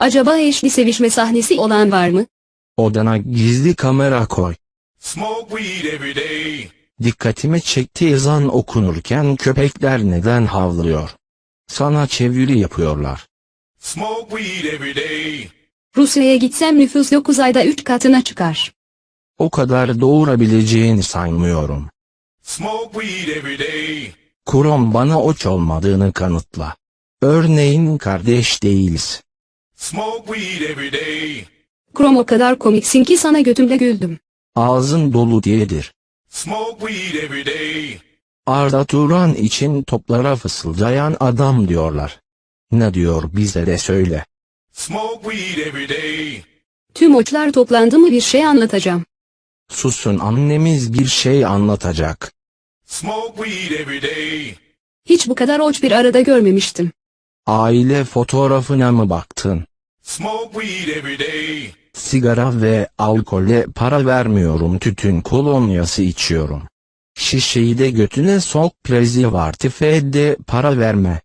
Acaba eşli sevişme sahnesi olan var mı? Odana gizli kamera koy. Smoke weed every day. Dikkatimi çekti ezan okunurken köpekler neden havlıyor? Sana çeviri yapıyorlar. Smoke weed every day. Rusya'ya gitsem nüfus 9 ayda 3 katına çıkar. O kadar doğurabileceğini sanmıyorum. Smoke weed every day. Kurom bana oç olmadığını kanıtla. Örneğin kardeş değiliz. Smoke weed every day. Krom o kadar komiksin ki sana götümde güldüm. Ağzın dolu diyedir. Smoke weed every day. Arda Turan için toplara fısıldayan adam diyorlar. Ne diyor bize de söyle. Smoke weed every day. Tüm oçlar toplandı mı bir şey anlatacağım. Susun annemiz bir şey anlatacak. Smoke weed every day. Hiç bu kadar oç bir arada görmemiştim. Aile fotoğrafına mı baktın? Sigara ve alkole para vermiyorum tütün kolonyası içiyorum. Şişeyi de götüne sok prezervatife de para verme.